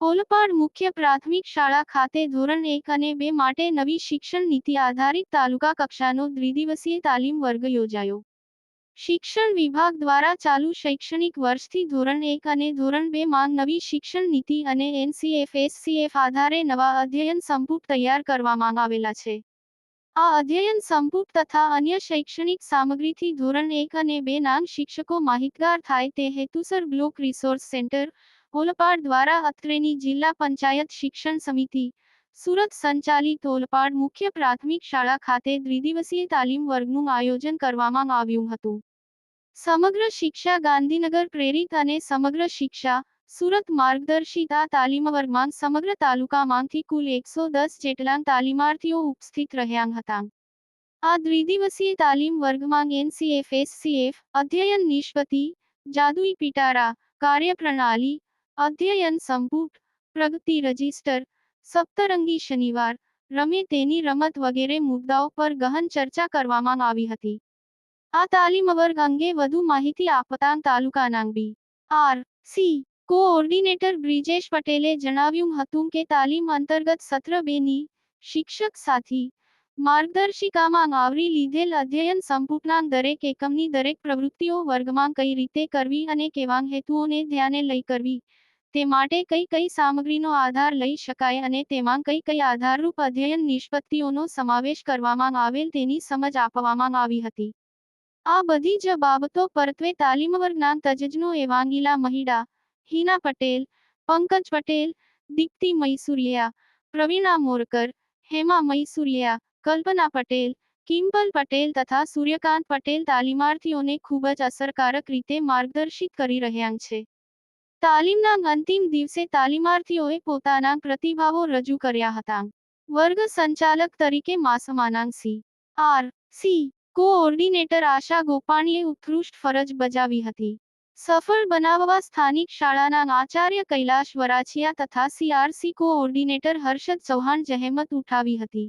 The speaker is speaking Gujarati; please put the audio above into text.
ઓલપાડ મુખ્ય પ્રાથમિક શાળા ખાતે ધોરણ એક અને બે માટે નવી શિક્ષણ નીતિ આધારિત તાલુકા કક્ષાનો દ્વિદિવસીય તાલીમ વર્ગ યોજાયો. શિક્ષણ વિભાગ દ્વારા ચાલુ શૈક્ષણિક વર્ષથી ધોરણ એક અને ધોરણ બે માં નવી શિક્ષણ નીતિ અને એનસીએફ એસસીએફ આધારે નવા અધ્યયન સંપુટ તૈયાર કરવામાં આવેલા છે. આ અધ્યયન સંપુટ તથા અન્ય શૈક્ષણિક સામગ્રીથી ધોરણ એક અને બે નામ શિક્ષકો માહિતગાર થાય તે હેતુસર બ્લોક રિસોર્સ સેન્ટર ઓલપાડ દ્વારા અત્રેની જિલ્લા પંચાયત શિક્ષણ સમિતિ સુરત સંચાલિત ઓલપાડ મુખ્ય પ્રાથમિક શાળા ખાતે દ્વિદિવસીય તાલીમ વર્ગનું આયોજન કરવામાં આવ્યું હતું સમગ્ર શિક્ષા ગાંધીનગર પ્રેરિત અને સમગ્ર શિક્ષા સુરત માર્ગદર્શિત આ તાલીમ વર્ગમાં સમગ્ર તાલુકામાંથી કુલ એકસો દસ જેટલા તાલીમાર્થીઓ ઉપસ્થિત રહ્યા હતા આ દ્વિદિવસીય તાલીમ વર્ગમાં એનસીએફ એસસીએફ અધ્યયન નિષ્પતિ જાદુઈ પિટારા કાર્યપ્રણાલી અધ્યયન સંપુટ પ્રગતિ રજિસ્ટર, સપ્તરંગી શનિવાર, રમે તેની રમત વગેરે મુદ્દાઓ પર ગહન ચર્ચા કરવામાં આવી હતી. આ તાલીમ વર્ગ અંગે વધુ માહિતી આપતા તાલુકાના B R. C. Coordinator Brijesh પટેલે જણાવ્યું હતું કે તાલીમ અંતર્ગત સત્ર બેની શિક્ષક સાથી માર્ગદર્શિકામાં આવરી લીધેલ અધ્યયન સંપુટના દરેક એકમની દરેક પ્રવૃત્તિઓ વર્ગમાં કઈ રીતે કરવી અને કેવા હેતુઓને ધ્યાને લઈ કરવી તે માટે કઈ કઈ સામગ્રીનો આધાર લઈ શકાય અને તેમાં કઈ કઈ આધારરૂપ અધ્યયન નિષ્પત્તિઓનો સમાવેશ કરવામાં આવેલ તેની સમજ આપવામાં આવી હતી. આ બધી જ બાબતો પરત્વે તાલીમવર્ગના તજજ્ઞો એવાંગીલા મહિડા, હિના પટેલ, પંકજ પટેલ, દીપ્તિ મૈસુરિયા, પ્રવીણા મોરકર, હેમા મૈસુરિયા, કલ્પના પટેલ કિમ્પલ પટેલ તથા સૂર્યકાંત પટેલ તાલીમાર્થીઓને ખૂબ જ અસરકારક રીતે માર્ગદર્શિત કરી રહ્યા છે. તાલીમના અંતિમ દિવસે તાલીમાર્થીઓએ પોતાના પ્રતિભાવો રજૂ કર્યા હતા. વર્ગ સંચાલક તરીકે માસમાનાંગ C. R. C. Coordinator Asha ગોપાણીએ ઉત્કૃષ્ટ ફરજ બજાવી હતી. સફળ બનાવવા સ્થાનિક શાળાના આચાર્ય કૈલાશ વરાછિયા તથા સીઆરસી કોઓર્ડિનેટર હર્ષદ ચૌહાણ જહેમત ઉઠાવી હતી.